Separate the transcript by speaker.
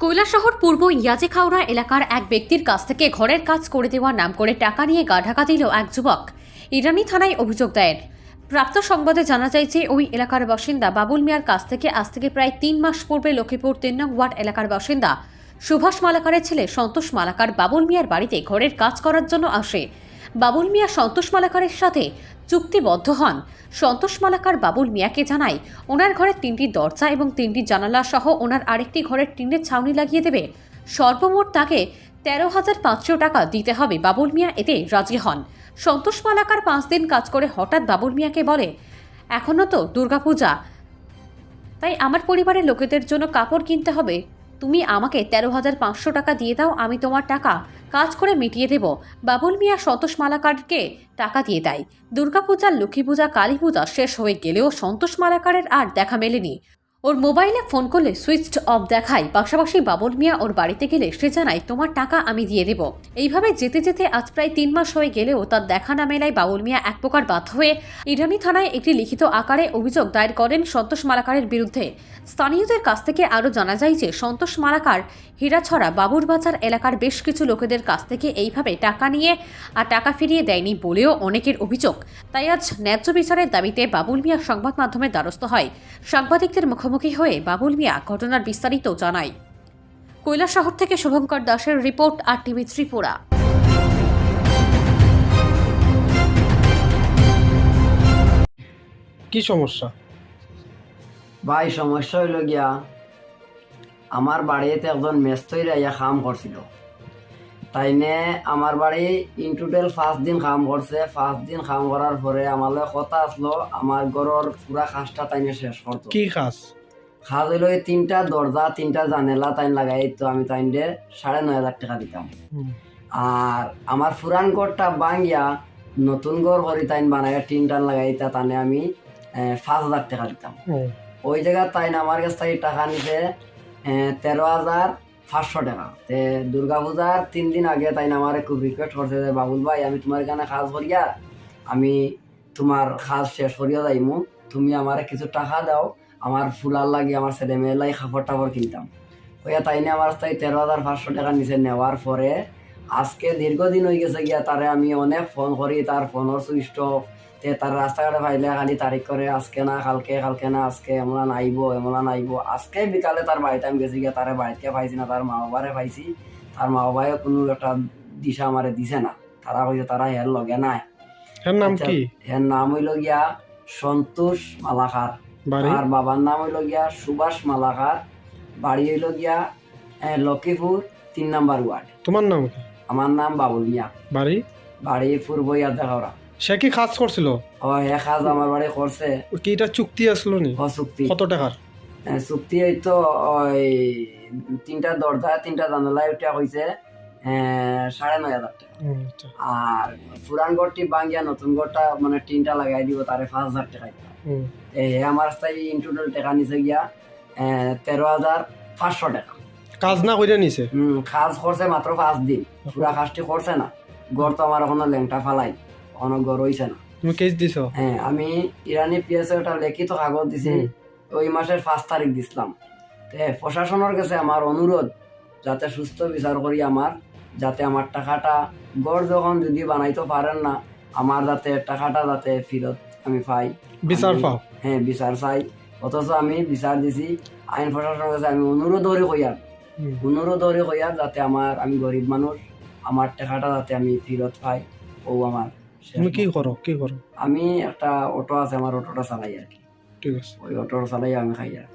Speaker 1: কৈলাসহর পূর্ব ইয়াজেখাউড়া এলাকার এক ব্যক্তির কাছ থেকে ঘরের কাজ করে দেওয়ার নাম করে টাকা নিয়ে গা ঢাকা দিল এক যুবক। ইরানি থানায় অভিযোগ দেন প্রাপ্ত সংবাদে জানা যায় যে ওই এলাকার বাসিন্দা বাবুল মিয়ার কাছ থেকে আজ থেকে প্রায় তিন মাস পূর্বে লক্ষ্মীপুর তিন নং ওয়ার্ড এলাকার বাসিন্দা সুভাষ মালাকারের ছেলে সন্তোষ মালাকার বাবুল মিয়ার বাড়িতে ঘরের কাজ করার জন্য আসে। বাবুল মিয়া সন্তোষ মালাকারের সাথে চুক্তিবদ্ধ হন। সন্তোষ মালাকার বাবুল মিয়াকে জানায়, ওনার ঘরের তিনটি দরজা এবং তিনটি জানালা সহ ওনার আরেকটি ঘরের টিনের ছাউনি লাগিয়ে দেবে। সর্বমোট তাকে তেরো হাজার পাঁচশো টাকা দিতে হবে, বাবুল মিয়া এতে রাজি হন। সন্তোষ মালাকার পাঁচ দিন কাজ করে হঠাৎ বাবুল মিয়াকে বলে এখনও তো দুর্গাপূজা। তাই আমার পরিবারের লোকেদের জন্য কাপড় কিনতে হবে। তুমি আমাকে তেরো হাজার পাঁচশো টাকা দিয়ে দাও, আমি তোমার টাকা কাজ করে মিটিয়ে দেব। বাবুল মিয়া সন্তোষ মালাকারকে টাকা দিয়ে দেয়। দুর্গাপূজা লক্ষ্মী পূজা কালী পূজা শেষ হয়ে গেলেও সন্তোষ মালাকারের আর দেখা মেলেনি। ওর মোবাইলে ফোন করলে সুইচড অফ দেখায়। পাশাপাশি বাবুল মিয়া ওর বাড়িতে গেলে সে জানায়, তোমার টাকা আমি দিয়ে দেব। এইভাবে যেতে যেতে আজ প্রায় তিন মাস হয়ে গেলেও তার দেখা না মেলায় বাবুল মিয়া এক প্রকার বাধ্য হয়ে ইরানি থানায় একটি লিখিত আকারে অভিযোগ দায়ের করেন সন্তোষ মালাকারের বিরুদ্ধে। স্থানীয়দের কাছ থেকে আরও জানা যায় যে, সন্তোষ মালাকার হীরাছড়া বাবুর বাজার এলাকার বেশ কিছু লোকেদের কাছ থেকে এইভাবে টাকা নিয়ে আর টাকা ফিরিয়ে দেয়নি বলেও অনেকের অভিযোগ। তাই আজ ন্যায্য বিচারের দাবিতে বাবুল মিয়া সংবাদ মাধ্যমের দ্বারস্থ হয়। সাংবাদিকদের মুখোমুখি হয়ে বাবুল মিয়া ঘটনার বিস্তারিত জানায় কৈলাসহর থেকে শুভঙ্কর দাসের রিপোর্ট আর টিভি ত্রিপুরা।
Speaker 2: কি সমস্যা?
Speaker 3: ভাই সমস্যা হইল গিয়া আমার বাড়িতে একজন মেস্তইরা ইয়া কাম করছিল। তাইনে আমার বাড়ি ইন টোটাল পাঁচ দিন কাম করছে। পাঁচ দিন কাম করার পরে আমার কথা আসলো আমার ঘরের পুরা কাজটা তাইনে শেষ করতো।
Speaker 2: কি কাজ?
Speaker 3: কাজ হইল এই তিনটা দরজা তিনটা জানেলা তাইন লাগাই তো আমি তাইনরে সাড়ে নয় হাজার টাকা দিতাম। আর আমার পুরান ঘরটা ভাঙ্গিয়া নতুন ঘর করি তাইন বানাই টিন টান লাগাইতা তানে আমি পাঁচ হাজার টাকা দিতাম। ওই জায়গা তাই না আমার কাছ থেকে টাকা নিতে তেরো হাজার পাঁচশো টাকা। তে দুর্গা পূজার তিন দিন আগে তাই আমার খুব রিকোয়েস্ট করছে যে বাবুল ভাই আমি তোমার এখানে কাজ করিয়া আমি তোমার কাজ শেষ করিয়া যাইমু। তুমি আমার কিছু টাকা দাও আমার ফুলার লাগি আমার ছেলে মেয়ে লাগে কাপড় টাপড় কিনতাম। ওইয়া তাই না আমার তাই তেরো হাজার পাঁচশো টাকা নিচে নেওয়ার পরে আজকে দীর্ঘদিন হয়ে গেছে গিয়া তারে আমি অনেক ফোন করি তার ফোনের সুইচ অফ তে তার রাস্তাঘাটে পাইলে খালি তারিখ করে আজকে না কালকে কালকে না আজকে এমলা নাইব এমলা নাইব আজকে বিকালে তার বাড়িতে আমি গেছি গিয়া তারে বাড়িতে পাইছি না তার মা বাবারে পাইছি। তার মা বাবাই কোনো একটা দিশা আমারে দিছে না। তারা কইছে তারা হের লগে নাই।
Speaker 2: এর নাম
Speaker 3: আচ্ছা,
Speaker 2: কি?
Speaker 3: এর নাম হইল গিয়া সন্তোষ মালাকার। আর বাবার নাম হইল গিয়া সুভাষ মালাকার বাড়ি হইল গিয়া লক্ষ্মীপুর তিন নাম্বার ওয়ার্ড।
Speaker 2: তোমার নাম কি?
Speaker 3: আমার নাম বাবুল মিয়া।
Speaker 2: বাড়ি?
Speaker 3: বাড়ি পূর্ব ইয়াদাখাওড়া
Speaker 2: সে কি কাজ করছিল?
Speaker 3: ও এক কাজ আমার বাড়ি করছে।
Speaker 2: কি এটা চুক্তি আসলো নি?
Speaker 3: ও চুক্তি।
Speaker 2: কত টাকার?
Speaker 3: চুক্তি হয়তো ওই তিনটা দরজা তিনটা জানালায় উঠা হয়েছে সাড়ে নয় হাজার টাকা।
Speaker 2: আচ্ছা।
Speaker 3: আর পুরান ঘরটি ভাঙ্গিয়া নতুন ঘরটা মানে টিনটা লাগাই দিব তারে পাঁচ হাজার টাকা এই আমার ইনটোটাল টাকা নিচে গিয়া তেরো হাজার পাঁচশো টাকা।
Speaker 2: কাজ না করে নিছে?
Speaker 3: হম কাজ করছে মাত্র পাঁচ দিন। পুরা কাজটি করছে না। গড় তো আমার এখনও ল্যাংটা ফালাই এখনও গড় হইছে না।
Speaker 2: তুমি কেস দিছ?
Speaker 3: হ্যাঁ আমি ইরানি পিএসএ ওটা লিখিত কাগজ দিছি ওই মাসের পাঁচ তারিখ দিছিলাম। প্রশাসনের কাছে আমার অনুরোধ যাতে সুস্থ বিচার করি আমার। যাতে আমার টাকাটা গড় যখন যদি বানাইতে পারেন না আমার যাতে টাকাটা যাতে ফেরত আমি পাই।
Speaker 2: বিচার পাও?
Speaker 3: হ্যাঁ বিচার চাই। অথচ আমি বিচার দিছি আইন প্রশাসনের কাছে আমি অনুরোধ করে কইয়ার। অনুরোধ করে কইয়ার যাতে আমার আমি গরিব মানুষ আমার টাকাটা যাতে আমি ফেরত পাই। ও আমার
Speaker 2: তুমি কি করো? কি করো?
Speaker 3: আমি একটা অটো আছে আমার অটোটা চালাই আর কি।
Speaker 2: ঠিক আছে।
Speaker 3: ওই অটো চালাই আমি খাই আর।